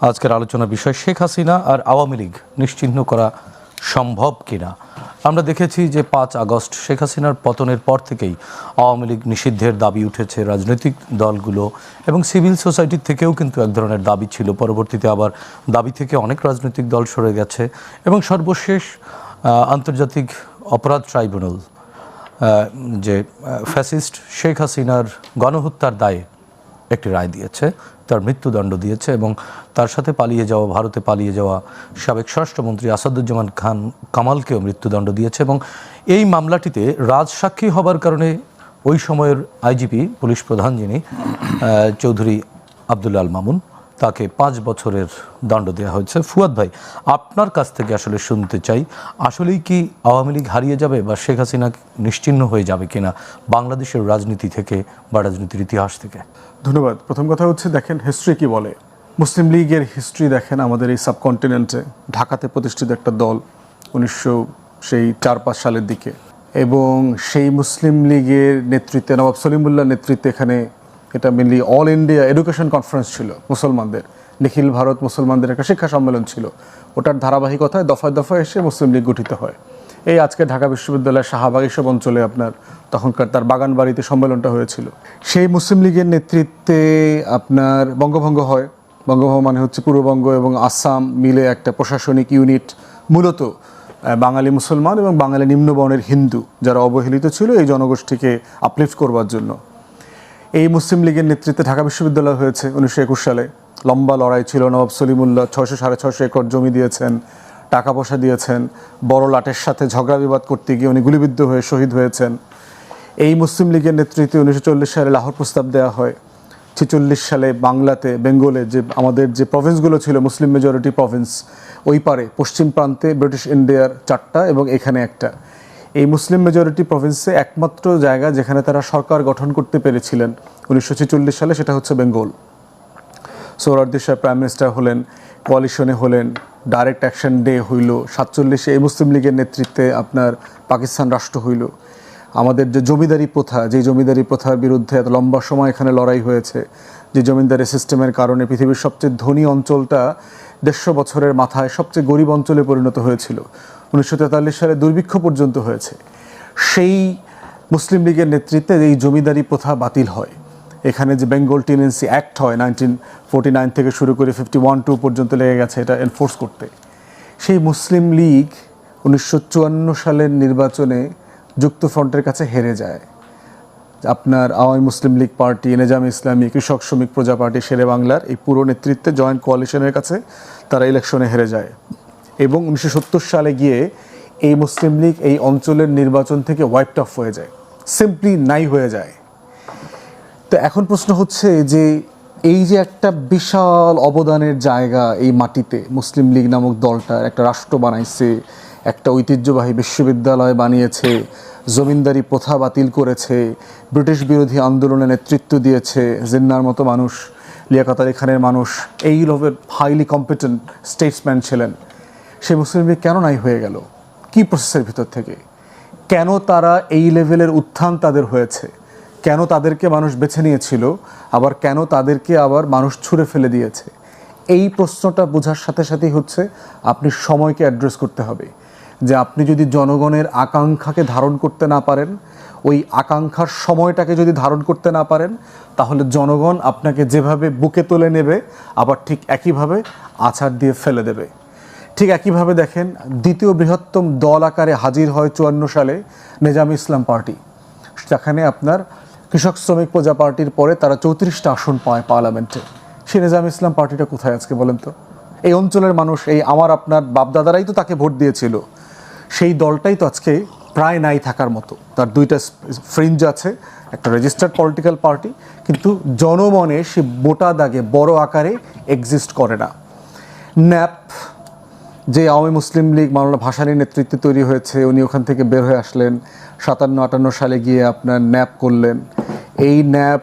আজকের আলোচনার বিষয় শেখ হাসিনা আর আওয়ামী লীগ নিশ্চিহ্ন করা সম্ভব কিনা? আমরা দেখেছি যে পাঁচ আগস্ট শেখ হাসিনার পতনের পর থেকেই আওয়ামী লীগ নিষিদ্ধের দাবি উঠেছে রাজনৈতিক দলগুলো এবং সিভিল সোসাইটির থেকেও কিন্তু এক ধরনের দাবি ছিল। পরবর্তীতে আবার দাবি থেকে অনেক রাজনৈতিক দল সরে গেছে এবং সর্বশেষ আন্তর্জাতিক অপরাধ ট্রাইব্যুনাল যে ফ্যাসিস্ট শেখ হাসিনার গণহত্যার দায়ে একটি রায় দিয়েছে, তার মৃত্যুদণ্ড দিয়েছে এবং তার সাথে পালিয়ে যাওয়া, ভারতে পালিয়ে যাওয়া সাবেক স্বরাষ্ট্রমন্ত্রী আসাদুজ্জামান খান কামালকেও মৃত্যুদণ্ড দিয়েছে এবং এই মামলাটিতে রাজসাক্ষী হবার কারণে ওই সময়ের আইজিপি পুলিশ প্রধান যিনি চৌধুরী আবদুল্লাল মামুন তাকে পাঁচ বছরের দণ্ড দেওয়া হয়েছে। ফুয়াদ ভাই, আপনার কাছ থেকে আসলে শুনতে চাই, আসলেই কি আওয়ামী লীগ হারিয়ে যাবে বা শেখ হাসিনা নিশ্চিহ্ন হয়ে যাবে কিনা বাংলাদেশের রাজনীতি থেকে বা রাজনীতির ইতিহাস থেকে? ধন্যবাদ। প্রথম কথা হচ্ছে, দেখেন হিস্ট্রি কি বলে? মুসলিম লীগের হিস্ট্রি দেখেন আমাদের এই সাবকন্টিনেন্টে ঢাকাতে প্রতিষ্ঠিত একটা দল উনিশশো সেই চার পাঁচ সালের দিকে। এবং সেই মুসলিম লীগের নেতৃত্বে, নবাব সলিমুল্লাহ নেতৃত্বে এখানে এটা mainly All India Education Conference ছিল মুসলমানদের। নিখিল ভারত মুসলমানদের একটা শিক্ষা সম্মেলন ছিল। ওটার ধারাবাহিকতায় দফায় দফায় এসে মুসলিম লীগ গঠিত হয়। এই আজকে ঢাকা বিশ্ববিদ্যালয়ের শাহবাগ এসব অঞ্চলে আপনার তখনকার তার বাগান বাড়িতে সম্মেলনটা হয়েছিল। সেই মুসলিম লীগের নেতৃত্বে আপনার বঙ্গভঙ্গ হয়। বঙ্গভঙ্গ মানে হচ্ছে পূর্ববঙ্গ এবং আসাম মিলে একটা প্রশাসনিক ইউনিট মূলত বাঙালি মুসলমান এবং বাঙালি নিম্নবর্ণের হিন্দু যারা অবহেলিত ছিল এই জনগোষ্ঠীকে আপলিফ্ট করবার জন্য। এই মুসলিম লীগের নেতৃত্বে ঢাকা বিশ্ববিদ্যালয় হয়েছে উনিশশো একুশ সালে। লম্বা লড়াই ছিল, নবাব সলিমুল্লাহ ছয়শো সাড়ে ছয়শো একর জমি দিয়েছেন, টাকা পয়সা দিয়েছেন, বড় লাটের সাথে ঝগড়া বিবাদ করতে গিয়ে উনি গুলিবিদ্ধ হয়ে শহীদ হয়েছেন। এই মুসলিম লীগের নেতৃত্বে উনিশশো চল্লিশ সালে লাহোর প্রস্তাব দেওয়া হয়। ছেচল্লিশ সালে বাংলাতে, বেঙ্গলে যে আমাদের যে প্রভিন্সগুলো ছিল, মুসলিম মেজরিটি প্রভিন্স ওই পারে, পশ্চিম প্রান্তে ব্রিটিশ ইন্ডিয়ার চারটা এবং এখানে একটা। এই মুসলিম মেজরিটি প্রভিন্সে একমাত্র জায়গা যেখানে তারা সরকার গঠন করতে পেরেছিলেন। উনিশশো ছেচল্লিশ সালে সেটা হচ্ছে বেঙ্গল। সোহরার্দি সাহেব প্রাইম মিনিস্টার হলেন কোয়ালিশনে হলেন ডাইরেক্ট অ্যাকশন ডে হইল, সাতচল্লিশে এই মুসলিম লীগের নেতৃত্বে আপনার পাকিস্তান রাষ্ট্র হইল। আমাদের যে জমিদারি প্রথা, যে জমিদারি প্রথার বিরুদ্ধে এত লম্বা সময় এখানে লড়াই হয়েছে, যে জমিদারি সিস্টেমের কারণে পৃথিবীর সবচেয়ে ধনী অঞ্চলটা দেড়শো বছরের মাথায় সবচেয়ে গরিব অঞ্চলে পরিণত হয়েছিল। উনিশশো তেতাল্লিশ সালে দুর্ভিক্ষ পর্যন্ত হয়েছে। সেই মুসলিম লীগের নেতৃত্বে এই জমিদারি প্রথা বাতিল হয়। এখানে যে বেঙ্গল টেনেন্সি অ্যাক্ট হয় নাইনটিন ফোর্টি নাইন থেকে শুরু করে ফিফটি ওয়ান টু পর্যন্ত লেগে গেছে এটা এনফোর্স করতে। সেই মুসলিম লীগ উনিশশো চুয়ান্ন সালের নির্বাচনে যুক্তফ্রন্টের কাছে হেরে যায়। আপনার আওয়ামী মুসলিম লীগ পার্টি, নেজাম ইসলামী, কৃষক শ্রমিক প্রজা পার্টি, শেরে বাংলার এই পুরো নেতৃত্বে জয়েন্ট কোয়ালিশনের কাছে তারা ইলেকশনে হেরে যায়। এবং উনিশশো সত্তর সালে গিয়ে এই মুসলিম লীগ এই অঞ্চলের নির্বাচন থেকে ওয়াইপড অফ হয়ে যায়। সিম্পলি নাই হয়ে যায়। তো এখন প্রশ্ন হচ্ছে যে এই যে একটা বিশাল অবদানের জায়গা এই মাটিতে মুসলিম লীগ নামক দলটা একটা রাষ্ট্র বানাইছে, একটা ঐতিহ্যবাহী বিশ্ববিদ্যালয় বানিয়েছে, জমিনদারি প্রথা বাতিল করেছে, ব্রিটিশ বিরোধী আন্দোলনে নেতৃত্ব দিয়েছে, জিন্নার মতো মানুষ, লিয়াকত আলী খানের মানুষ, এই লোভের হাইলি কম্পিটেন্ট স্টেটসম্যান ছিলেন। সেই মুসলিম লীগ কেন নাই হয়ে গেল? কি প্রসেসের ভিতর থেকে? কেন তারা এই লেভেলের উত্থান তাদের হয়েছে? কেন তাদেরকে মানুষ বেছে নিয়েছিল? আবার কেন তাদেরকে আবার মানুষ ছুঁড়ে ফেলে দিয়েছে? এই প্রশ্নটা বোঝার সাথে সাথেই হচ্ছে আপনি সময়কে অ্যাড্রেস করতে হবে। যে আপনি যদি জনগণের আকাঙ্ক্ষাকে ধারণ করতে না পারেন, ওই আকাঙ্ক্ষার সময়টাকে যদি ধারণ করতে না পারেন, তাহলে জনগণ আপনাকে যেভাবে বুকে তুলে নেবে, আবার ঠিক একইভাবে আছাড় দিয়ে ফেলে দেবে। ঠিক একইভাবে দেখেন, দ্বিতীয় বৃহত্তম দল আকারে হাজির হয় চুয়ান্ন সালে নেজাম ইসলাম পার্টি। যেখানে আপনার কৃষক শ্রমিক প্রজা পার্টির পরে তারা চৌত্রিশটা আসন পায় পার্লামেন্টে। সে নিজাম ইসলাম পার্টিটা কোথায় আজকে বলেন তো? এই অঞ্চলের মানুষ, এই আমার, আপনার বাপদাদারাই তো তাকে ভোট দিয়েছিল। সেই দলটাই তো আজকে প্রায় নাই থাকার মতো। তার দুইটা ফ্রিঞ্জ আছে, একটা রেজিস্টার্ড পলিটিক্যাল পার্টি, কিন্তু জনমনে সে মোটা দাগে বড় আকারে এক্সিস্ট করে না। ন্যাপ যে আওয়ামী মুসলিম লীগ মাওলানা ভাসানীর নেতৃত্বে তৈরি হয়েছে উনি ওখান থেকে বের হয়ে আসলেন সাতান্ন আটান্ন সালে গিয়ে আপনার ন্যাপ করলেন। এই ন্যাপ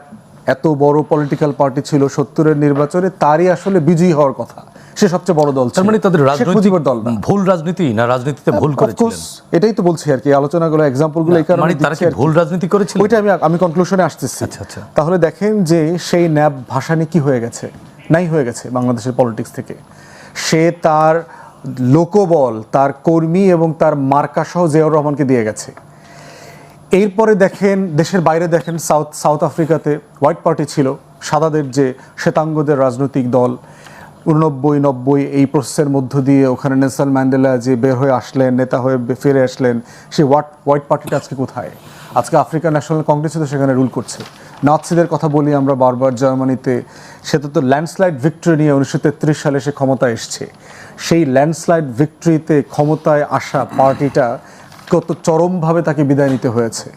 এত বড় পলিটিক্যাল পার্টি ছিল সত্তরের নির্বাচনে তারই আসলে বিজয়ী হওয়ার কথা। সে সবচেয়ে বড় দল তার মানে তাদের রাজনৈতিক দল ভুল রাজনীতি না রাজনীতিতে ভুল করেছিলেন? এটাই তো বলছি আর কি। আলোচনাগুলো এক্সাম্পলগুলো এই কারণে মানে তারা কি কি। ভুল রাজনীতি করেছিল? ওইটা আমি আমি কনক্লুশনে আসতেছি। আচ্ছা, আচ্ছা। তাহলে দেখেন যে সেই ন্যাব ভাসানি কি হয়ে গেছে? নাই হয়ে গেছে বাংলাদেশের পলিটিক্স থেকে। সে তার লোকবল, তার কর্মী এবং তার মার্কা সহ জিয়াউর রহমানকে দিয়ে গেছে। এরপরে দেখেন, দেশের বাইরে দেখেন, সাউথ সাউথ আফ্রিকাতে হোয়াইট পার্টি ছিল। সাদাদের যে শ্বেতাঙ্গদের রাজনৈতিক দল উননব্বই নব্বই এই প্রসেসের মধ্য দিয়ে ওখানে নেলসন ম্যান্ডেলা যে বের হয়ে আসলেন, নেতা হয়ে ফিরে আসলেন, সেই হোয়াট, হোয়াইট পার্টিটা আজকে কোথায়? আজকে আফ্রিকান ন্যাশনাল কংগ্রেসও তো সেখানে রুল করছে। নাৎসিদের কথা বলি আমরা বারবার জার্মানিতে সেটা তো ল্যান্ডস্লাইড ভিক্টরি নিয়ে উনিশশো তেত্রিশ সালে সে ক্ষমতায় এসছে। সেই ল্যান্ডস্লাইড ভিক্টরিতে ক্ষমতায় আসা পার্টিটা কত চরমভাবে তাকে বিদায় নিতে হয়েছে।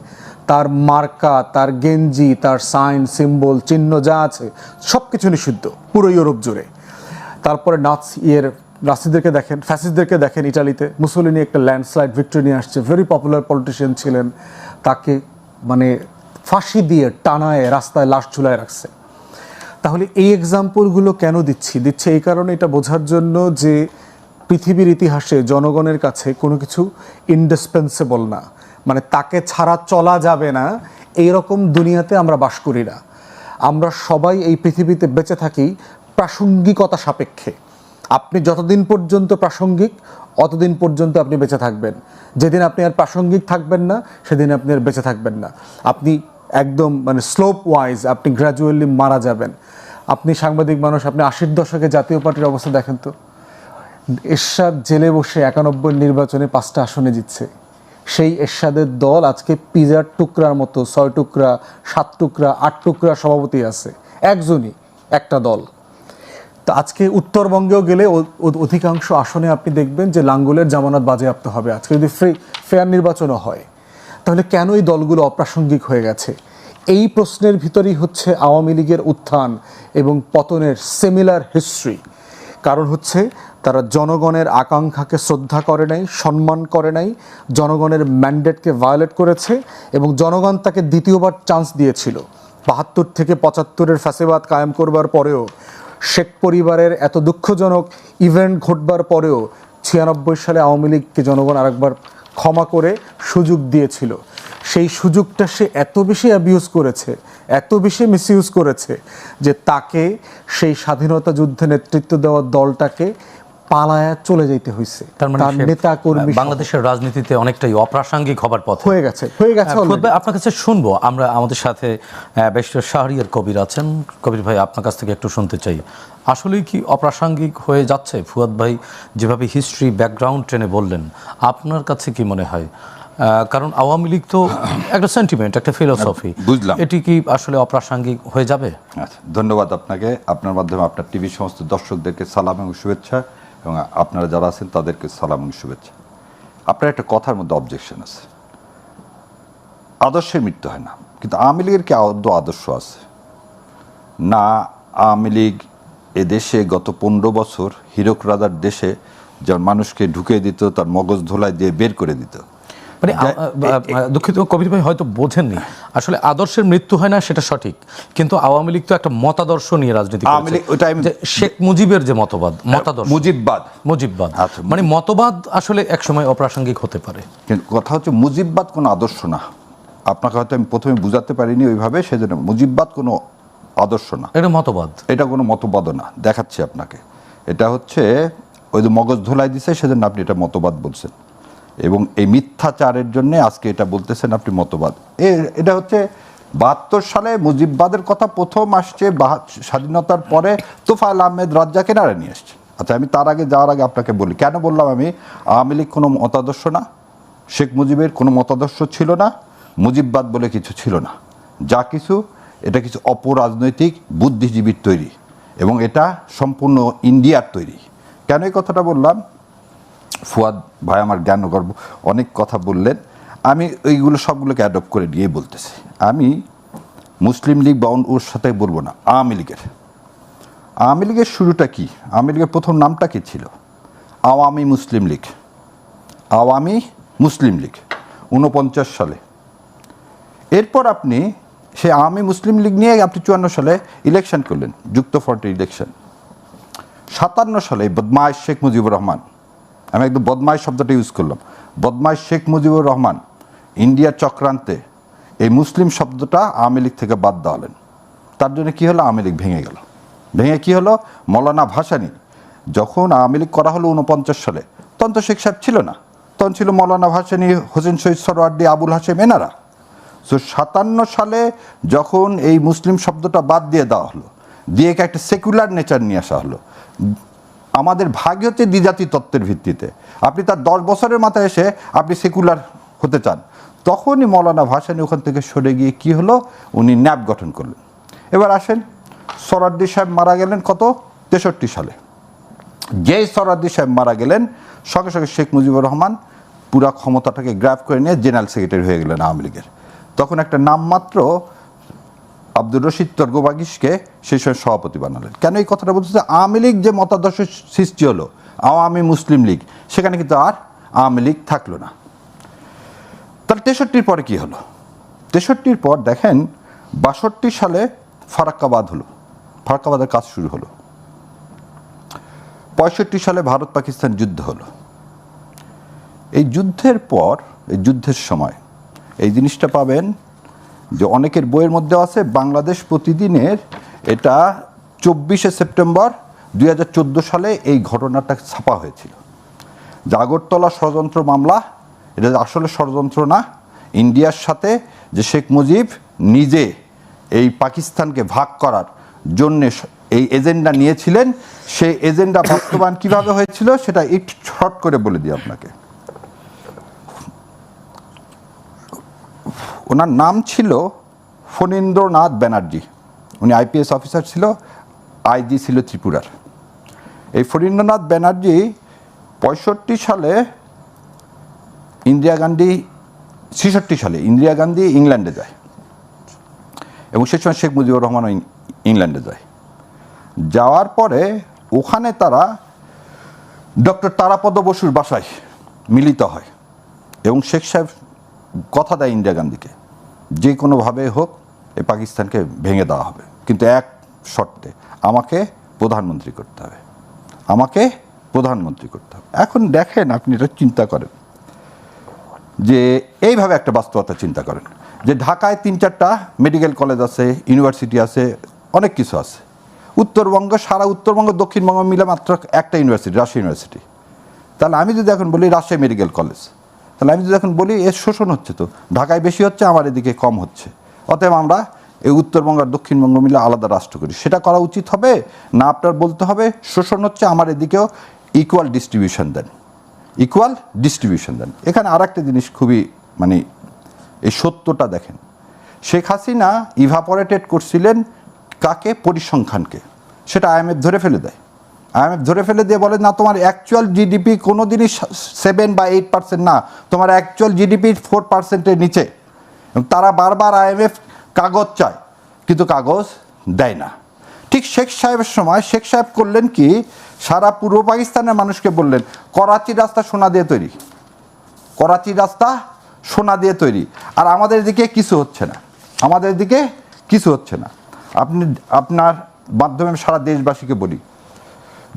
তার মার্কা, তার গেঞ্জি, তার সাইন, সিম্বল, চিহ্ন যা আছে সব কিছু নিষিদ্ধ, পুরো ইউরোপ জুড়ে। তারপরে নাচ ইয়ের নাসিদেরকে দেখেন ফ্যাসিসদেরকে দেখেন ইটালিতে। মুসোলিনি একটা ল্যান্ডস্লাইড ভিক্টরি নিয়ে আসছে ভেরি পপুলার পলিটিশিয়ান ছিলেন। তাকে মানে ফাঁসি দিয়ে টানায়, রাস্তায় লাশ ঝুলায় রাখছে। তাহলে এই এক্সাম্পলগুলো কেন দিচ্ছি? দিচ্ছে এই কারণে এটা বোঝার জন্য যে পৃথিবীর ইতিহাসে জনগণের কাছে কোনো কিছু ইন্ডিসপেন্সেবল না। মানে তাকে ছাড়া চলা যাবে না। এই রকম দুনিয়াতে আমরা বাস করি না। আমরা সবাই এই পৃথিবীতে বেঁচে থাকি প্রাসঙ্গিকতা সাপেক্ষে। আপনি যতদিন পর্যন্ত প্রাসঙ্গিক, অতদিন পর্যন্ত আপনি বেঁচে থাকবেন। যেদিন আপনি আর প্রাসঙ্গিক থাকবেন না, সেদিন আপনি আর বেঁচে থাকবেন না। আপনি একদম মানে স্লোপ ওয়াইজ আপনি গ্র্যাজুয়ালি মারা যাবেন। আপনি সাংবাদিক মানুষ, আপনি আশির দশকে জাতীয় পার্টির অবস্থা দেখেন তো। এরশাদ জেলে বসে একানব্বই নির্বাচনে পাঁচটা আসনে জিতছে। সেই এরশাদের দল আজকে পিজার টুকরার মতো, ছয় টুকরা, সাত টুকরা, আট টুকরা সভাপতি আছে। একজনই, একটা দল। তো আজকে উত্তরবঙ্গেও গেলে অধিকাংশ আসনে আপনি দেখবেন যে লাঙ্গুলের জামানত বাজেয়াপ্ত হবে। আজকে যদি ফ্রি ফেয়ার নির্বাচনও হয়। তাহলে কেন এই দলগুলো অপ্রাসঙ্গিক হয়ে গেছে? এই প্রশ্নের ভিতরেই হচ্ছে আওয়ামী লীগের উত্থান এবং পতনের সিমিলার হিস্ট্রি কারণ হচ্ছে, তারা জনগণের আকাঙ্ক্ষাকে শ্রদ্ধা করে নাই, সম্মান করে নাই, জনগণের ম্যান্ডেটকে ভায়োলেট করেছে এবং জনগণ তাকে দ্বিতীয়বার চান্স দিয়েছিল। বাহাত্তর থেকে পঁচাত্তরের ফ্যাসেবাদ কায়েম করবার পরেও, শেখ পরিবারের এত দুঃখজনক ইভেন্ট ঘটবার পরেও, ছিয়ানব্বই সালে আওয়ামী লীগকে জনগণ আরেকবার ক্ষমা করে সুযোগ দিয়েছিল। সেই সুযোগটা সে এত বেশি অ্যাবিউজ করেছে এত বেশি মিসইউজ করেছে যে তাকে সেই স্বাধীনতা যুদ্ধে নেতৃত্ব দেওয়া দলটাকে পালায়া চলে যেতে হয়েছে তার মানে নেতা কর্মী বাংলাদেশের রাজনীতিতে অনেকটাই অপ্রাসঙ্গিক হবার পথ। হয়ে গেছে হয়ে গেছে হ্যাঁ, আপনার কাছে শুনব। আমরা আমাদের সাথে বেশ শাহরিয়ার কবির আছেন। কবির ভাই আপনার কাছ থেকে একটু শুনতে চাই। আসলেই কি অপ্রাসঙ্গিক হয়ে যাচ্ছে? ফুয়াদ ভাই যেভাবে হিস্ট্রি ব্যাকগ্রাউন্ড টেনে বললেন আপনার কাছে কি মনে হয়? কারণ আওয়ামী লীগ তো একটা সেন্টিমেন্ট একটা ফিলোসফি বুঝলাম। এটি কি আসলে অপ্রাসঙ্গিক হয়ে যাবে? আচ্ছা ধন্যবাদ আপনাকে। আপনার মাধ্যমে আপনার টিভি সমস্ত দর্শকদেরকে সালাম এবং শুভেচ্ছা এবং আপনারা যারা আছেন তাদেরকে সালাম এবং শুভেচ্ছা। আপনার একটা কথার মধ্যে অবজেকশন আছে। আদর্শের মৃত্যু হয় না কিন্তু আওয়ামী লীগের কি আদৌ আদর্শ আছে? না আওয়ামী লীগ এ দেশে গত পনেরো বছর হীরক রাজার দেশে যেমন মানুষকে ঢুকে দিত তার মগজ ধোলাই দিয়ে বের করে দিত। মানে দুঃখিত কবির ভাই হয়তো বোঝেননি। আসলে আদর্শের মৃত্যু হয় না সেটা সঠিক। কিন্তু আওয়ামী লীগ তো একটা মতাদর্শ নিয়ে রাজনীতি শেখ মুজিবের যে মতবাদ মতাদর্শ। মুজিববাদ। মুজিববাদ। আচ্ছা, মানে মতবাদ আসলে একসময় অপ্রাসঙ্গিক হতে পারে। কিন্তু কথা হচ্ছে মুজিববাদ কোনো আদর্শ না। আপনাকে হয়তো আমি প্রথমে বুঝাতে পারিনি ওইভাবে সেজন্য মুজিববাদ কোনো আদর্শ না। এটা মতবাদ। এটা কোনো মতবাদও না। দেখাচ্ছি আপনাকে। এটা হচ্ছে ওই যে মগজ ধোলাই দিছে সেজন্য আপনি এটা মতবাদ বলছেন। এবং এই মিথ্যাচারের জন্য আজকে এটা বলতেছেন আপনি মতবাদ। এ- এটা হচ্ছে বাহাত্তর সালে মুজিববাদের কথা প্রথম আসছে স্বাধীনতার পরে তোফায়েল আহমেদ রাজ্জাকে নাড়া নিয়ে আসছে। আচ্ছা আমি তার আগে যাওয়ার আগে আপনাকে বলি কেন বললাম আমি? আওয়ামী লীগ কোনো মতাদর্শ না। শেখ মুজিবের কোনো মতাদর্শ ছিল না। মুজিববাদ বলে কিছু ছিল না। যা কিছু এটা কিছু অপরাজনৈতিক বুদ্ধিজীবীর তৈরি এবং এটা সম্পূর্ণ ইন্ডিয়ার তৈরি। কেন এই কথাটা বললাম? ফুয়াদ ভাই আমার জ্ঞান গর্ব অনেক কথা বললেন। আমি এইগুলো সবগুলোকে অ্যাডপ্ট করে নিয়ে বলতেছি। আমি মুসলিম লীগ বা ওর সাথে বলব না, আওয়ামী লীগের। আওয়ামী লীগের শুরুটা কি? আওয়ামী লীগের প্রথম নামটা কি ছিল? আওয়ামী মুসলিম লীগ। আওয়ামী মুসলিম লীগ উনপঞ্চাশ সালে। এরপর আপনি সেই আওয়ামী মুসলিম লীগ নিয়ে আপনি চুয়ান্ন সালে ইলেকশন করলেন, যুক্ত ফ্রন্টের ইলেকশন সাতান্ন সালে বদমাইশ শেখ মুজিবুর রহমান। আমি একদম বদমাইশ শব্দটা ইউজ করলাম। বদমাইশ শেখ মুজিবুর রহমান ইন্ডিয়ার চক্রান্তে এই মুসলিম শব্দটা আওয়ামী লীগ থেকে বাদ দেওয়ালেন। তার জন্য কী হলো? আওয়ামী লীগ ভেঙে গেল। ভেঙে কি হলো? মৌলানা ভাসানি যখন আওয়ামী লীগ করা হলো উনপঞ্চাশ সালে তখন তো শেখ সাহেব ছিল না। তখন ছিল মৌলানা ভাসানি, হোসেন শহীদ সরওয়ার্দি, আবুল হাসেম এনারা। তো সাতান্ন সালে যখন এই মুসলিম শব্দটা বাদ দিয়ে দেওয়া হলো, দিয়ে একে একটা সেকুলার নেচার নিয়ে আসা হলো। আমাদের ভাগ্য হচ্ছে দ্বিজাতি তত্ত্বের ভিত্তিতে। আপনি তার দশ বছরের মাথায় এসে আপনি সেকুলার হতে চান। তখনই মৌলানা ভাসানি ওখান থেকে সরে গিয়ে কি হলো? উনি ন্যাপ গঠন করলেন। এবার আসেন, সরাদ্দি সাহেব মারা গেলেন কত? তেষট্টি সালে। যেই সরাদ্দি সাহেব মারা গেলেন, সঙ্গে সঙ্গে শেখ মুজিবুর রহমান পুরা ক্ষমতাটাকে গ্রাফ করে নিয়ে জেনারেল সেক্রেটারি হয়ে গেলেন আওয়ামী লীগের। তখন একটা নামমাত্র আব্দুর রশিদ তর্গবাগিসকে সেই সময় সভাপতি বানালেন। কেন এই কথাটা বলতেছে আওয়ামী লীগ যে মতাদর্শ সৃষ্টি হলো, আওয়ামী মুসলিম লীগ, সেখানে কিন্তু আর আওয়ামী লীগ থাকল না। তাহলে তেষট্টির পরে কি হলো? তেষট্টির পর দেখেন, বাষট্টি সালে ফারাক্কাবাদ হলো। ফারাক্কাবাদের কাজ শুরু হলো। পঁয়ষট্টি সালে ভারত পাকিস্তান যুদ্ধ হলো। এই যুদ্ধের পর, এই যুদ্ধের সময় এই জিনিসটা পাবেন যে অনেকের বইয়ের মধ্যে আছে বাংলাদেশ প্রতিদিনের এটা চব্বিশে সেপ্টেম্বর দুই হাজার চোদ্দ সালে এই ঘটনাটা ছাপা হয়েছিল। জাগরতলা ষড়যন্ত্র মামলা, এটা আসলে ষড়যন্ত্র না, ইন্ডিয়ার সাথে যে শেখ মুজিব নিজে এই পাকিস্তানকে ভাগ করার জন্যে এই এজেন্ডা নিয়েছিলেন, সেই এজেন্ডা বাস্তবায়ন কীভাবে হয়েছিল সেটা একটু শর্ট করে বলে দিই আপনাকে। ওনার নাম ছিল ফণীন্দ্রনাথ ব্যানার্জি। উনি আইপিএস অফিসার ছিল, আইজি ছিল ত্রিপুরার। এই ফণীন্দ্রনাথ ব্যানার্জি পঁয়ষট্টি সালে ইন্দিরা গান্ধী, ছেষট্টি সালে ইন্দিরা গান্ধী ইংল্যান্ডে যায় এবং সে সময় শেখ মুজিবুর রহমানও ইংল্যান্ডে যায়। যাওয়ার পরে ওখানে তারা ডক্টর তারাপদ বসুর বাসায় মিলিত হয় এবং শেখ সাহেব কথা দেয় ইন্দিরা গান্ধীকে, যে কোনোভাবে হোক এই পাকিস্তানকে ভেঙে দেওয়া হবে। কিন্তু এক শর্তে, আমাকে প্রধানমন্ত্রী করতে হবে। আমাকে প্রধানমন্ত্রী করতে হবে। এখন দেখেন আপনি এটা চিন্তা করেন যে এইভাবে একটা বাস্তবতা চিন্তা করেন যে ঢাকায় তিন চারটা মেডিকেল কলেজ আছে, ইউনিভার্সিটি আছে, অনেক কিছু আছে। উত্তরবঙ্গ, সারা উত্তরবঙ্গ, দক্ষিণবঙ্গ মিলে মাত্র একটা ইউনিভার্সিটি, রাজশাহী ইউনিভার্সিটি। তাহলে আমি যদি এখন বলি রাজশাহী মেডিকেল কলেজ তাহলে আমি যদি বলি, এর শোষণ হচ্ছে তো। ঢাকায় বেশি হচ্ছে, আমার এদিকে কম হচ্ছে। অতএব আমরা এই উত্তরবঙ্গ আর দক্ষিণবঙ্গ মিলে আলাদা রাষ্ট্র করি। সেটা করা উচিত হবে, না আপনার বলতে হবে, শোষণ হচ্ছে আমার এদিকেও ইকুয়াল ডিস্ট্রিবিউশন দেন। ইকুয়াল ডিস্ট্রিবিউশন দেন। এখানে আর একটা জিনিস খুবই মানে এই সত্যটা দেখেন। শেখ হাসিনা ইভাপরেটেড করছিলেন কাকে? পরিসংখ্যানকে। সেটা আইএমএফ ধরে ফেলে দেয়। আইএমএফ ধরে ফেলে দিয়ে বলে না, তোমার অ্যাকচুয়াল জিডিপি কোনো দিনই সেভেন বা এইট পার্সেন্ট না, তোমার অ্যাকচুয়াল জিডিপি ফোর পার্সেন্টের নিচে। তারা বারবার আইএমএফ কাগজ চায়, কিন্তু কাগজ দেয় না। ঠিক শেখ সাহেবের সময়, শেখ সাহেব করলেন কি, সারা পূর্ব পাকিস্তানের মানুষকে বললেন, করাচি রাস্তা সোনা দিয়ে তৈরি। করাচি রাস্তা সোনা দিয়ে তৈরি। আর আমাদের দিকে কিছু হচ্ছে না। আমাদের দিকে কিছু হচ্ছে না। আপনি, আপনার মাধ্যমে সারা দেশবাসীকে বলি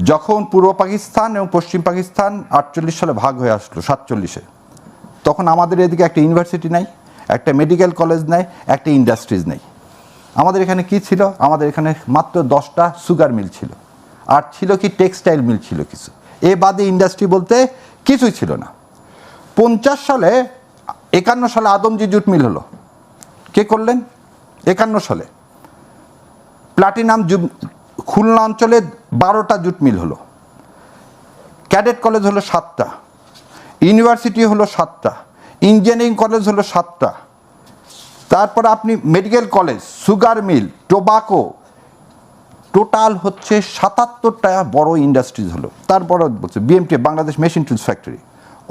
যখন পূর্ব পাকিস্তান এবং পশ্চিম পাকিস্তান আটচল্লিশ সালে ভাগ হয়ে আসলো, সাতচল্লিশে, তখন আমাদের এদিকে একটা ইউনিভার্সিটি নাই, একটা মেডিকেল কলেজ নাই, একটা ইন্ডাস্ট্রিজ নেই। আমাদের এখানে কি ছিল? আমাদের এখানে মাত্র দশটা সুগার মিল ছিল। আর ছিল কি টেক্সটাইল মিল ছিল কিছু। এ বাদে ইন্ডাস্ট্রি বলতে কিছুই ছিল না। পঞ্চাশ সালে, একান্ন সালে আদমজি জুট মিল হলো। কে করলেন? একান্ন সালে। প্লাটিনাম খুলনা অঞ্চলে বারোটা জুট মিল হলো। ক্যাডেট কলেজ হলো সাতটা, ইউনিভার্সিটি হলো সাতটা, ইঞ্জিনিয়ারিং কলেজ হলো সাতটা। তারপর আপনি medical college, sugar mill, tobacco, total হচ্ছে সাতাত্তরটা বড় ইন্ডাস্ট্রিজ হলো। তারপর বলছে BMT, Bangladesh machine tools factory,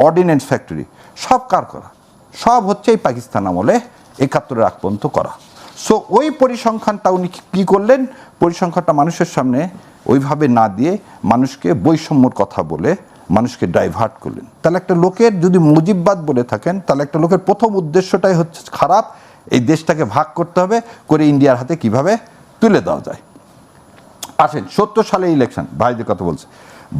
ordnance factory, সব কার করা? সব হচ্ছে এই পাকিস্তান আমলে একাত্তরের আগ পর্যন্ত করা। সো ওই পরিসংখ্যানটা উনি কী করলেন? পরিসংখ্যানটা মানুষের সামনে ওইভাবে না দিয়ে মানুষকে বৈষম্যর কথা বলে মানুষকে ডাইভার্ট করলেন। তাহলে একটা লোকের যদি মুজিববাদ বলে থাকেন, তাহলে একটা লোকের প্রথম উদ্দেশ্যটাই হচ্ছে খারাপ। এই দেশটাকে ভাগ করতে হবে, করে ইন্ডিয়ার হাতে কীভাবে তুলে দেওয়া যায়। আসেন, সত্তর সালে ইলেকশন ভাইদের কথা বলছে।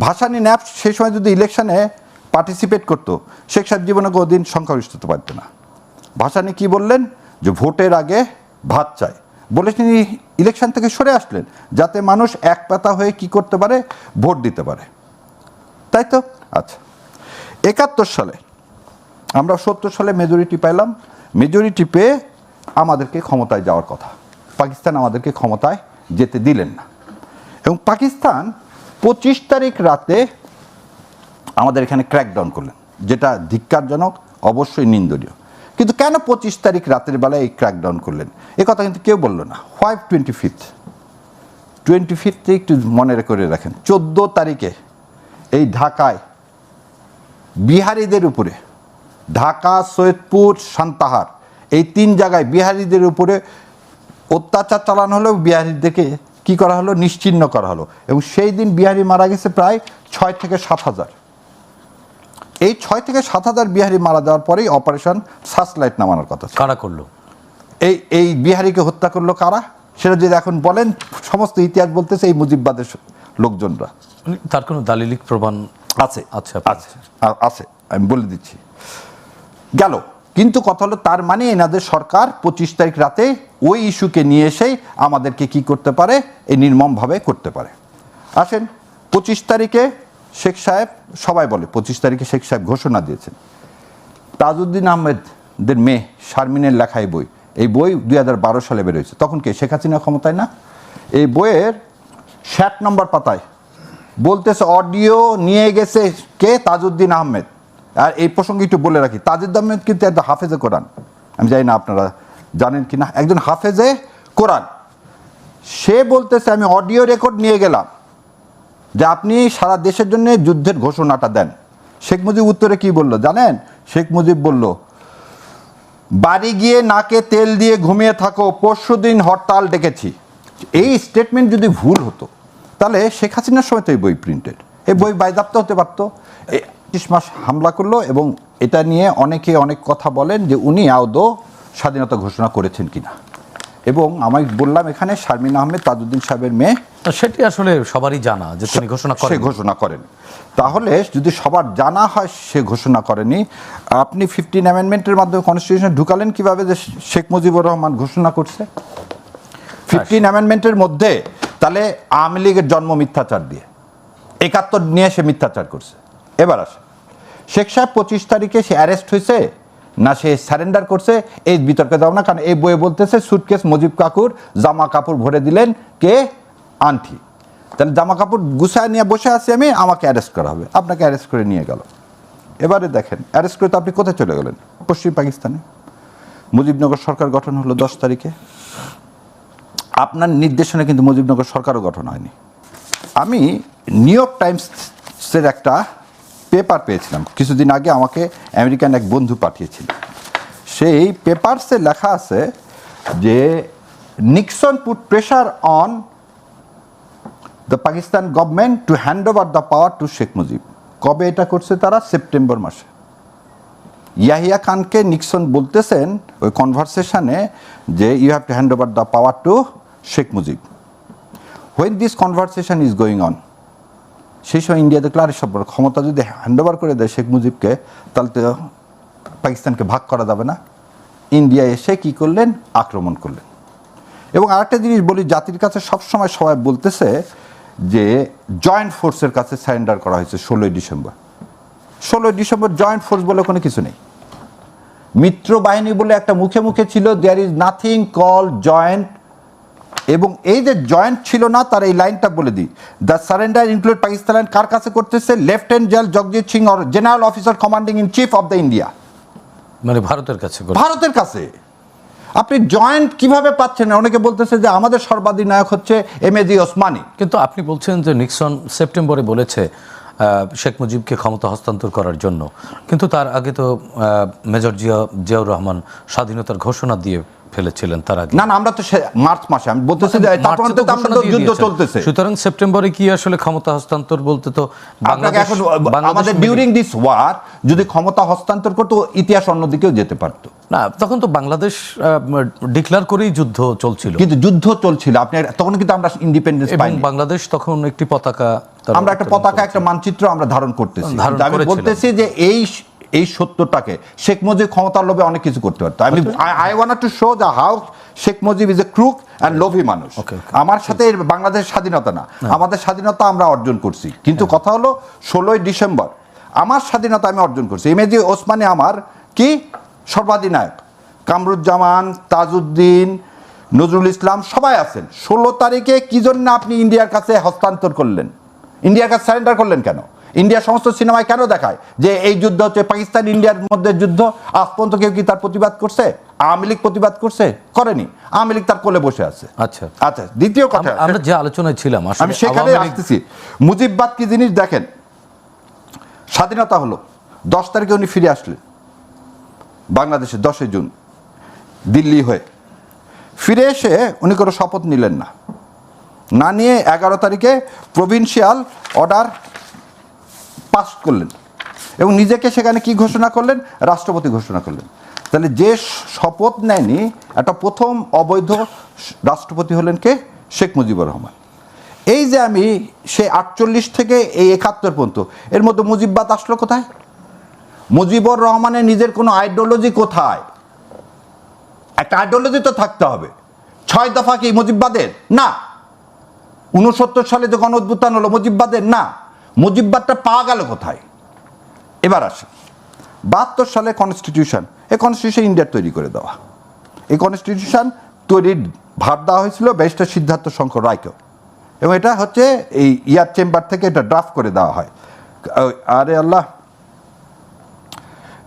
ভাসানি ন্যাপ সেই সময় যদি ইলেকশনে পার্টিসিপেট করতো, শেখ সাহেব জীবনে কোনোদিন হতে পারতো না। ভাসানি কি বললেন? যে ভোটের আগে ভাত চাই বলে তিনি ইলেকশন থেকে সরে আসলেন, যাতে মানুষ এক পাতা হয়ে কি করতে পারে, ভোট দিতে পারে। তাই তো? আচ্ছা। একাত্তর সালে আমরা সত্তর সালে মেজরিটি পাইলাম। মেজরিটি পেয়ে আমাদেরকে ক্ষমতায় যাওয়ার কথা। পাকিস্তান আমাদেরকে ক্ষমতায় যেতে দিলেন না। এবং পাকিস্তান পঁচিশ তারিখ রাতে আমাদের এখানে ক্র্যাকডাউন করলেন, যেটা ধিক্কারজনক, অবশ্যই নিন্দনীয়। কিন্তু কেন পঁচিশ তারিখ রাতের বেলায় এই ক্র্যাকডাউন করলেন? এ কথা কিন্তু কেউ বলল না। হোয়াইট টোয়েন্টি ফিফথ টোয়েন্টি ফিফথে একটু মনে করে রাখেন। চোদ্দ তারিখে এই ঢাকায় বিহারিদের উপরে, ঢাকা, সৈয়দপুর, সান্তাহার, এই তিন জায়গায় বিহারিদের উপরে অত্যাচার চালানো হলো, বিহারিদেরকে কি করা হলো? নিশ্চিহ্ন করা হলো। এবং সেই দিন বিহারি মারা গেছে প্রায় ছয় থেকে সাত হাজার। এই ছয় থেকে সাত হাজার বিহারি মারা যাওয়ার পরেই অপারেশন সার্চলাইট নামানোর কথা কারা করল? এই এই বিহারিকে হত্যা করল কারা? সেটা যদি এখন বলেন সমস্ত ইতিহাস বলতেছে এই মুজিববাদের লোকজনরা। মানে তার কোনো দালিলিক প্রমাণ আছে আচ্ছা, আছে আছে আমি বলে দিচ্ছি। গেল কিন্তু কথা হলো তার মানে এনাদের সরকার পঁচিশ তারিখ রাতে ওই ইস্যুকে নিয়ে এসে আমাদেরকে কি করতে পারে? এই নির্মমভাবে করতে পারে। আসেন পঁচিশ তারিখে শেখ সাহেব সবাই বলে, পঁচিশ তারিখে শেখ সাহেব ঘোষণা দিয়েছেন। তাজউদ্দিন আহমেদদের মেয়ে শারমিনের লেখা এই বই এই বই দুই হাজার বারো সালে বেরোয়েছে। তখন কে? শেখ হাসিনা ক্ষমতায় না? এই বইয়ের ষাট নম্বর পাতায় বলতেছে, অডিও নিয়ে গেছে কে? তাজউদ্দিন আহমেদ। আর এই প্রসঙ্গে একটু বলে রাখি, তাজউদ্দিন আহমেদ কিন্তু একটা হাফেজে কোরআন। আমি জানি না আপনারা জানেন কি না একজন হাফেজে কোরআন। সে বলতেছে, আমি অডিও রেকর্ড নিয়ে গেলাম। যে আপনি সারা দেশের জন্য যুদ্ধের ঘোষণাটা দেন। শেখ মুজিব উত্তরে কি বলল জানেন? শেখ মুজিব বলল, বাড়ি গিয়ে নাকে তেল দিয়ে ঘুমিয়ে থাকো, পরশু দিন হরতাল ডেকেছি। এই স্টেটমেন্ট যদি ভুল হতো, তাহলে শেখ হাসিনার সময় তো এই বই প্রিন্টেড এই বই বাইদাপ্ত হতে পারতো। পঁচিশ মাস হামলা করল এবং এটা নিয়ে অনেকে অনেক কথা বলেন যে উনি আদৌ স্বাধীনতা ঘোষণা করেছেন কিনা। এবং আমি বললাম এখানে শারমিন আহমেদ তাজউদ্দিন সাহেবের মেয়ে। তো সেটি আসলে সবারই জানা যে তিনি ঘোষণা সে করেন ঘোষণা করেন। তাহলে যদি সবার জানা হয় সে ঘোষণা করেনি। আপনি ফিফটিন অ্যামেন্ডমেন্টের মাধ্যমে কনস্টিটিউশন ঢুকালেন কীভাবে যে শেখ মুজিবুর রহমান ঘোষণা করছে? ফিফটিন অ্যামেন্ডমেন্টের মধ্যে তাহলে আওয়ামী লীগের জন্ম মিথ্যাচার দিয়ে। একাত্তর নিয়ে সে মিথ্যাচার করছে। এবার আসে শেখ সাহেব পঁচিশ তারিখে সে অ্যারেস্ট হয়েছে। না, সে স্যারেন্ডার করছে, এই বিতর্কে যাও না, কারণ এই বইয়ে বলতেছে সুটকেস মুজিব কাকুর জামা কাপড় ভরে দিলেন কে? আন্টি। তাহলে জামা কাপড় গুছায় নিয়ে বসে আছি আমি, আমাকে অ্যারেস্ট করা হবে। আপনাকে অ্যারেস্ট করে নিয়ে গেল। এবারে দেখেন অ্যারেস্ট করে তো আপনি কোথায় চলে গেলেন? পশ্চিম পাকিস্তানে। মুজিবনগর সরকার গঠন হলো দশ তারিখে। আপনার নির্দেশনে কিন্তু মুজিবনগর সরকারও গঠন হয়নি। আমি নিউ ইয়র্ক টাইমসের একটা পেপার পেয়েছিলাম। কিছুদিন আগে আমাকে আমেরিকান এক বন্ধু পাঠিয়েছিল। সেই পেপারসে লেখা আছে যে Nixon put pressure on the Pakistan government to hand over the power to Sheikh Mujib কবে এটা করছে তারা? সেপ্টেম্বর মাসে। ইয়াহিয়া খানকে নিক্সন বলতেছেন ওই কনভারসেশনে যে you have to hand over the power to Sheikh Mujib when this conversation is going on সেই সময় ইন্ডিয়া দেখল আরে সব ক্ষমতা যদি হ্যান্ড ওভার করে দেয় শেখ মুজিবকে তাহলে তো পাকিস্তানকে ভাগ করা যাবে না। ইন্ডিয়া এসে কি করলেন? আক্রমণ করলেন। এবং আরেকটা জিনিস বলি, জাতির কাছে সবসময় সবাই বলতেছে যে জয়েন্ট ফোর্সের কাছে সারেন্ডার করা হয়েছে ষোলোই ডিসেম্বর। ষোলোই ডিসেম্বর জয়েন্ট ফোর্স বলে কোনো কিছু নেই। মিত্র বাহিনী বলে একটা মুখে মুখে ছিল there is nothing call joint এবং এই যে জয়েন্ট ছিল না তার এই লাইনটা বলে দিই। দ্য সারেন্ডার ইনক্লুড পাকিস্তান কার কাছে করতেছে? Lieutenant general Jagjit Singh or general officer commanding in chief of the India মানে ভারতের কাছে ভারতের কাছে। আপনি জয়েন্ট কীভাবে পাচ্ছেন? অনেকে বলতেছে যে আমাদের সর্বাধিনায়ক হচ্ছে এম এ জি ওসমানী কিন্তু আপনি বলছেন যে নিক্সন সেপ্টেম্বরে বলেছে শেখ মুজিবকে ক্ষমতা হস্তান্তর করার জন্য। কিন্তু তার আগে তো মেজর জিয়া জিয়াউর রহমান স্বাধীনতার ঘোষণা দিয়ে ফেলেছিলেন তার আগে। না না আমরা তো মার্চ মাসে আমি বলতেছি যে তারপর তো আমরা তো যুদ্ধ চলতেছে। সুতরাং সেপ্টেম্বরে কি আসলে ক্ষমতা হস্তান্তর বলতে তো আমাদের ডিউরিং দিস ওয়ার যদি ক্ষমতা হস্তান্তর করতো ইতিহাস অন্যদিকেও যেতে পারতো। না তখন তো বাংলাদেশ ডিক্লার করেই যুদ্ধ চলছিল। কিন্তু যুদ্ধ চলছিল আপনি তখন কিন্তু আমরা ইন্ডিপেন্ডেন্স পাইনি। বাংলাদেশ তখন একটি পতাকা আমরা একটা পতাকা একটা মানচিত্র আমরা ধারণ করতেছি। আমি বলতেছি যে এই এই সত্যটাকে। শেখ মুজিব ক্ষমতার লোভে অনেক কিছু করতে পারতো। আমি I want to show the how Sheikh Mujib is a crook and লোভী মানুষ. আমার সাথে বাংলাদেশ স্বাধীনতা না। আমাদের স্বাধীনতা আমরা অর্জন করছি। কিন্তু হ্যাঁ। কথা হলো ষোলোই ডিসেম্বর আমার স্বাধীনতা আমি অর্জন করছি। এমএজি ওসমানী আমার কি? সর্বাধিনায়ক। কামরুজ্জামান তাজউদ্দিন নজরুল ইসলাম সবাই আছেন। ষোলো তারিখে কি জন্য আপনি ইন্ডিয়ার কাছে হস্তান্তর করলেন? ইন্ডিয়ার কাছে সারেন্ডার করলেন কেন? ইন্ডিয়া সমস্ত সিনেমায় কেন দেখায়? যে এই যুদ্ধ হচ্ছে পাকিস্তান ইন্ডিয়ার মধ্যে যুদ্ধ আজ পর্যন্ত কেউ কি তার প্রতিবাদ করছে? আওয়ামী লীগ প্রতিবাদ করছে? করেনি। আওয়ামী লীগ তার কোলে বসে আছে। আচ্ছা। আচ্ছা দ্বিতীয় কথা আমরা যে আলোচনায় ছিলাম আমি সেখানে আসতেছি। মুজিববাদ কি জিনিস দেখেন? স্বাধীনতা হলো। দশ তারিখে উনি ফিরে আসলেন বাংলাদেশে দশই জুন দিল্লি হয়ে। ফিরে এসে উনি কোনো শপথ নিলেন না। না নিয়ে এগারো তারিখে প্রভিন্সিয়াল অর্ডার পাস করলেন। এবং নিজেকে সেখানে কি ঘোষণা করলেন? রাষ্ট্রপতি ঘোষণা করলেন। তাহলে যে শপথ নেয়নি, একটা প্রথম অবৈধ রাষ্ট্রপতি হলেন কে? শেখ মুজিবুর রহমান। এই যে আমি সে আটচল্লিশ থেকে এই একাত্তর পর্যন্ত, এর মধ্যে মুজিববাদ আসলো কোথায়? মুজিবুর রহমানের নিজের কোনো আইডিওলজি কোথায়? একটা আইডিওলজি তো থাকতে হবে। ছয় দফা কি মুজিববাদের না। উনসত্তর সালে যে গণ অভ্যুত্থান হলো মুজিববাদের না। মুজিববাদটা পাওয়া গেল কোথায়? এবার আসে। বাহাত্তর সালে কনস্টিটিউশন এই কনস্টিটিউশন ইন্ডিয়ার তৈরি করে দেওয়া। এই কনস্টিটিউশন তৈরির ভার দেওয়া হয়েছিল ব্যারিস্টার সিদ্ধার্থ শঙ্কর রায়কেও। এবং এটা হচ্ছে এই ইয়ার চেম্বার থেকে এটা ড্রাফট করে দেওয়া হয়। আরে আল্লাহ।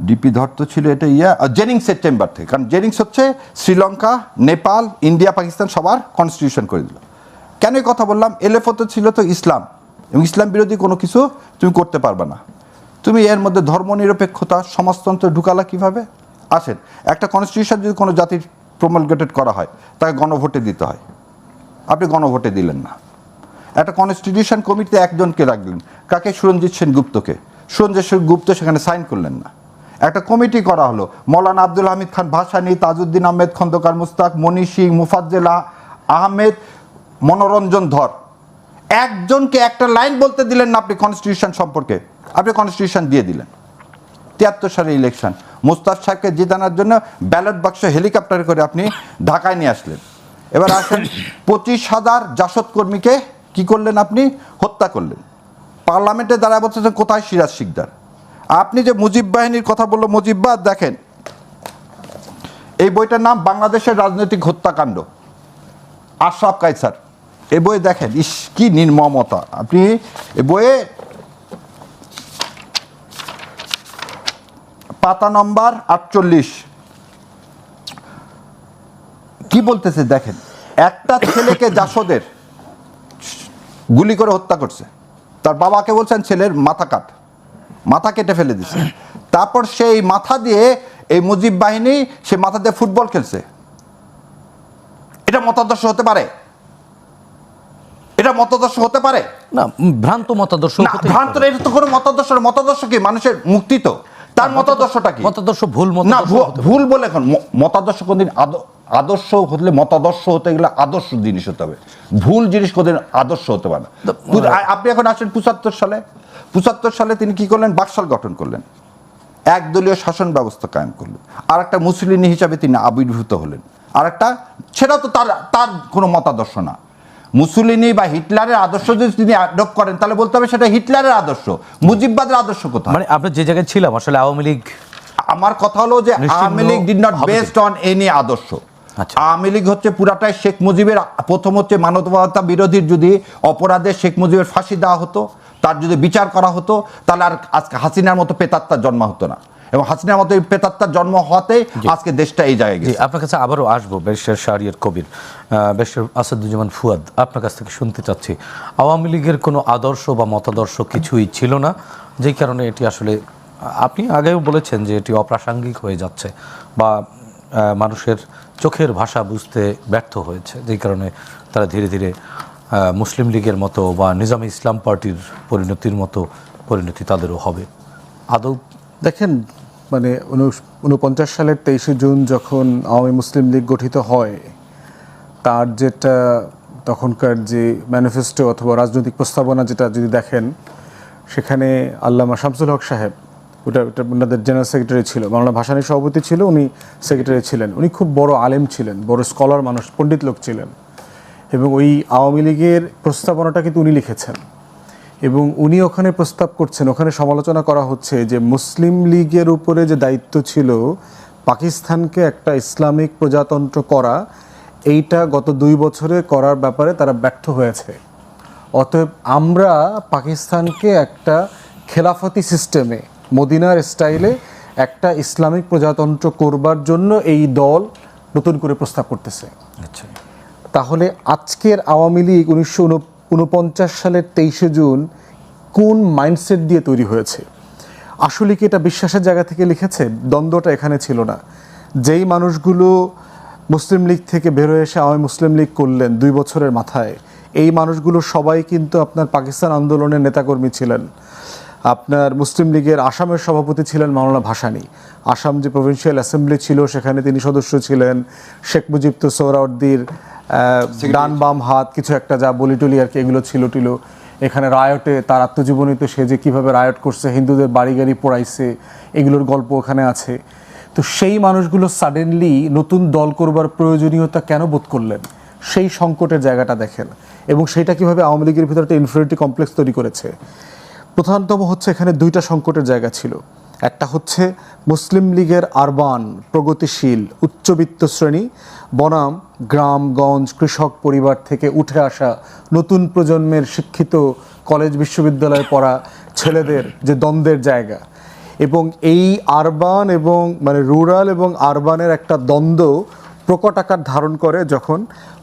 ডিপি ধরত ছিল এটা ইয়া জেনিংসের চেম্বার থেকে। কারণ জেনিংস হচ্ছে শ্রীলঙ্কা, নেপাল, ইন্ডিয়া, পাকিস্তান সবার কনস্টিটিউশন করে দিল। কেন কথা বললাম? এলেফতে ছিল তো ইসলাম। এবং ইসলাম বিরোধী কোনো কিছু তুমি করতে পারবে না। তুমি এর মধ্যে ধর্মনিরপেক্ষতা, সমাজতন্ত্রে ঢুকালা কীভাবে? আসেন, একটা কনস্টিটিউশন যদি কোনো জাতির প্রমলগেটেড করা হয়, তাকে গণভোটে দিতে হয়। আপনি গণভোটে দিলেন না। একটা কনস্টিটিউশন কমিটিতে একজনকে রাখলেন। কাকে? সুরঞ্জিত সেন গুপ্তকে। সুরঞ্জিত সেন গুপ্ত সেখানে সাইন করলেন না। একটা কমিটি করা হলো। মৌলানা আব্দুল হামিদ খান ভাসানি, তাজউদ্দিন আহমেদ, খন্দকার মুস্তাক, মনীষী, মুফাজ্জেলা আহমেদ, মনোরঞ্জন ধর। একজনকে একটা লাইন বলতে দিলেন না আপনি কনস্টিটিউশন সম্পর্কে। আপনি কনস্টিটিউশন দিয়ে দিলেন। তিয়াত্তর সালে ইলেকশন মুস্তাফ সাহেবকে জিতানোর জন্য ব্যালট বাক্স হেলিকপ্টারে করে আপনি ঢাকায় নিয়ে আসলেন। এবার আসেন পঁচিশ হাজার জাসদ কর্মীকে কী করলেন আপনি? হত্যা করলেন। পার্লামেন্টে দাঁড়ায় বলতেছেন, কোথায় সিরাজ শিকদার? আপনি যে মুজিব বাহিনীর কথা বলল মুজিববাদ দেখেন, এই বইটার নাম বাংলাদেশের রাজনৈতিক হত্যাকাণ্ড। আশরাফ কাইসার এই বই দেখেন, ইস, কি নির্মমতা। আপনি এ বইয়ে পাতা নম্বর আটচল্লিশ। কি বলতেছে দেখেন, একটা ছেলেকে জাসদের গুলি করে হত্যা করছে। তার বাবাকে বলছেন ছেলের মাথা কাট, মাথা কেটে ফেলে দিছে। তারপর সেই মাথা দিয়ে এই মুজিব বাহিনী, সে মাথা দিয়ে ফুটবল খেলছে। এটা মতাদর্শ হতে পারে? এটা মতাদর্শ হতে পারে? না ভ্রান্ত মতাদর্শ না ভ্রান্ত এটা তো কোনো মতাদর্শ। মতাদর্শ কি? মানুষের মুক্তি তো। তার মতাদর্শটা কি? মতাদর্শ ভুল না। ভুল বলে এখন মতাদর্শ কোনদিন আদ- আদর্শ হলে মতাদর্শ হতে গেলে আদর্শ জিনিস হতে হবে। ভুল জিনিস কোনদিন আদর্শ হতে পারে না। আপনি এখন আসেন পঁচাত্তর সালে। পঁচাত্তর সালে তিনি কি করলেন? বাকশাল গঠন করলেন। একদলীয় শাসন ব্যবস্থা কায়েম করলেন। আর একটা মুসলিনী হিসাবে তিনি আবির্ভূত হলেন। আর একটা সেটা তো তার তার কোনো মতাদর্শ না। মুসলিনী বা হিটলারের আদর্শ যদি তিনি অ্যাডপ্ট করেন তাহলে বলতে হবে সেটা হিটলারের আদর্শ। মুজিববাদের আদর্শ কোথায়? মানে আমরা যে জায়গায় ছিলাম আসলে আওয়ামী লীগ আমার কথা হলো যে Awami League did not based on any আদর্শ। আচ্ছা। আওয়ামী লীগ হচ্ছে পুরাটাই শেখ মুজিবের প্রথম হচ্ছে মানবতা বিরোধীর যদি অপরাধে শেখ মুজিবের ফাঁসি দেওয়া হতো তার যদি বিচার করা হতো তাহলে আর আজকে হাসিনার মতো পেতাত্তার জন্ম হতো না। এবং হাসিনার মতো এই পেতাত্তার জন্ম হওয়াতে আজকে দেশটা এই জায়গায় গেছে। আপনার কাছে আবারও আসব ব্যারিস্টার শাহরিয়ার কবির ব্যারিস্টার আসাদুজ্জামান ফুয়াদ আপনার কাছ থেকে শুনতে চাচ্ছি। আওয়ামী লীগের কোনো আদর্শ বা মতাদর্শ কিছুই ছিল না যেই কারণে এটি আসলে আপনি আগেও বলেছেন যে এটি অপ্রাসঙ্গিক হয়ে যাচ্ছে বা মানুষের চোখের ভাষা বুঝতে ব্যর্থ হয়েছে যেই কারণে তারা ধীরে ধীরে মুসলিম লীগের মতো বা নিজামে ইসলাম পার্টির পরিণতির মতো পরিণতি তাদেরও হবে। আদৌ দেখেন মানে উনপঞ্চাশ সালের তেইশে জুন যখন আওয়ামী মুসলিম লীগ গঠিত হয়, তার যেটা তখনকার যে ম্যানিফেস্টো অথবা রাজনৈতিক প্রস্তাবনা যেটা যদি দেখেন, সেখানে আল্লামা শামসুল হক সাহেব, ওটা ওটা ওনাদের জেনারেল সেক্রেটারি ছিল বাংলা ভাসানী সভাপতি ছিল, উনি সেক্রেটারি ছিলেন। উনি খুব বড় আলেম ছিলেন, বড় স্কলার মানুষ, পণ্ডিত লোক ছিলেন। এবং ওই আওয়ামী লীগের প্রস্তাবনাটা কিন্তু উনি লিখেছেন। এবং উনি ওখানে প্রস্তাব করছেন ওখানে সমালোচনা করা হচ্ছে যে মুসলিম লীগের উপরে যে দায়িত্ব ছিল পাকিস্তানকে একটা ইসলামিক প্রজাতন্ত্র করা এইটা গত দুই বছরে করার ব্যাপারে তারা ব্যর্থ হয়েছে। অতএব আমরা পাকিস্তানকে একটা খেলাফতি সিস্টেমে মদিনার স্টাইলে একটা ইসলামিক প্রজাতন্ত্র করবার জন্য এই দল নতুন করে প্রস্তাব করতেছে। আচ্ছা। তাহলে আজকের আওয়ামী লীগ উনিশশো উনপঞ্চাশ সালের তেইশে জুন কোন মাইন্ডসেট দিয়ে তৈরি হয়েছে? আসলে কি এটা বিশ্বাসের জায়গা থেকে লিখেছে? দ্বন্দ্বটা এখানে ছিল না। যেই মানুষগুলো মুসলিম লীগ থেকে বের এসে আওয়ামী মুসলিম লীগ করলেন দুই বছরের মাথায়, এই মানুষগুলো সবাই কিন্তু আপনার পাকিস্তান আন্দোলনের নেতাকর্মী ছিলেন। আপনার মুসলিম লীগের আসামের সভাপতি ছিলেন মাওলানা ভাসানী। আসাম যে প্রভিন্সিয়াল অ্যাসেম্বলি ছিল, সেখানে তিনি সদস্য ছিলেন। শেখ মুজিব তো সোহরাউদ্দির ডান বাম হাত, কিছু একটা যা বলি টলি আর কি, এগুলো ছিল টিল এখানে রায়টে, তার আত্মজীবনীতে সে যে কীভাবে রায়ট করছে, হিন্দুদের বাড়ি গাড়ি পোড়াইছে, এগুলোর গল্প ওখানে আছে। তো সেই মানুষগুলো সাডেনলি নতুন দল করবার প্রয়োজনীয়তা কেন বোধ করলেন? সেই সংকটের জায়গাটা দেখেন। এবং সেইটা কীভাবে আওয়ামী লীগের ভিতরে একটা ইনফিনিটি কমপ্লেক্স তৈরি করেছে? প্রধানতম হচ্ছে এখানে দুইটা সংকটের জায়গা ছিল। একটা হচ্ছে মুসলিম লীগের আরবান প্রগতিশীল উচ্চবিত্ত শ্রেণি, বনাম গ্রামগঞ্জ কৃষক পরিবার থেকে উঠে আসা নতুন প্রজন্মের শিক্ষিত কলেজ বিশ্ববিদ্যালয়ে পড়া ছেলেদের যে দ্বন্দ্বের জায়গা। এবং এই আরবান এবং মানে রুরাল এবং আরবানের একটা দ্বন্দ্ব প্রকট আকার ধারণ করে যখন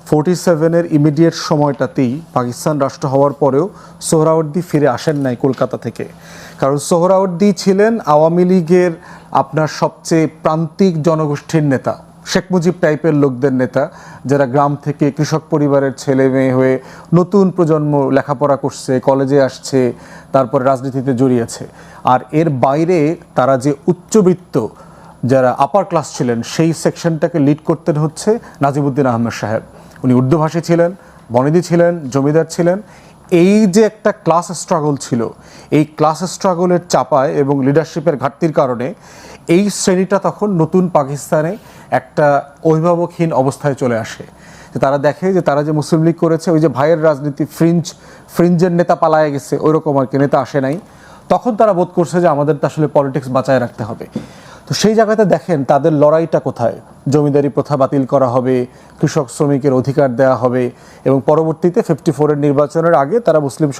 ফোর্টি সেভেনের ইমিডিয়েট সময়টাতেই পাকিস্তান রাষ্ট্র হওয়ার পরেও সোহরাওয়ার্দী ফিরে আসেন নাই কলকাতা থেকে। কারণ সোহরাওয়ার্দী ছিলেন আওয়ামী লীগের আপনার সবচেয়ে প্রান্তিক জনগোষ্ঠীর নেতা, শেখ মুজিব টাইপের লোকদের নেতা, যারা গ্রাম থেকে কৃষক পরিবারের ছেলে মেয়ে হয়ে নতুন প্রজন্ম লেখাপড়া করছে, কলেজে আসছে, তারপর রাজনীতিতে জড়িয়েছে। আর এর বাইরে তারা যে উচ্চবিত্ত যারা আপার ক্লাস ছিলেন, সেই সেকশনটাকে লিড করতেন হচ্ছে নাজিমুদ্দিন আহমেদ সাহেব। উনি উর্দুভাষী ছিলেন, বনেদি ছিলেন, জমিদার ছিলেন। এই যে একটা ক্লাস স্ট্রাগল ছিল, এই ক্লাস স্ট্রাগলের চাপায় এবং লিডারশিপের ঘাটতির কারণে এই শ্রেণীটা তখন নতুন পাকিস্তানে একটা অভিভাবকহীন অবস্থায় চলে আসে। যে তারা দেখে যে তারা যে মুসলিম লীগ করেছে, ওই যে ভাইয়ের রাজনীতি ফ্রিঞ্জ ফ্রিঞ্জের নেতা পালায় গেছে ওইরকম আর কি, নেতা আসে নাই। তখন তারা বোধ করছে যে আমাদের তো আসলে পলিটিক্স বাঁচায় রাখতে হবে। তো সেই জায়গাতে দেখেন তাদের লড়াইটা কোথায়? জমিদারি প্রথা বাতিল করা হবে, কৃষক শ্রমিকের অধিকার দেয়া হবে এবং পরবর্তীতে ফিফটি ফোরের নির্বাচনের আগে তারা মুসলিম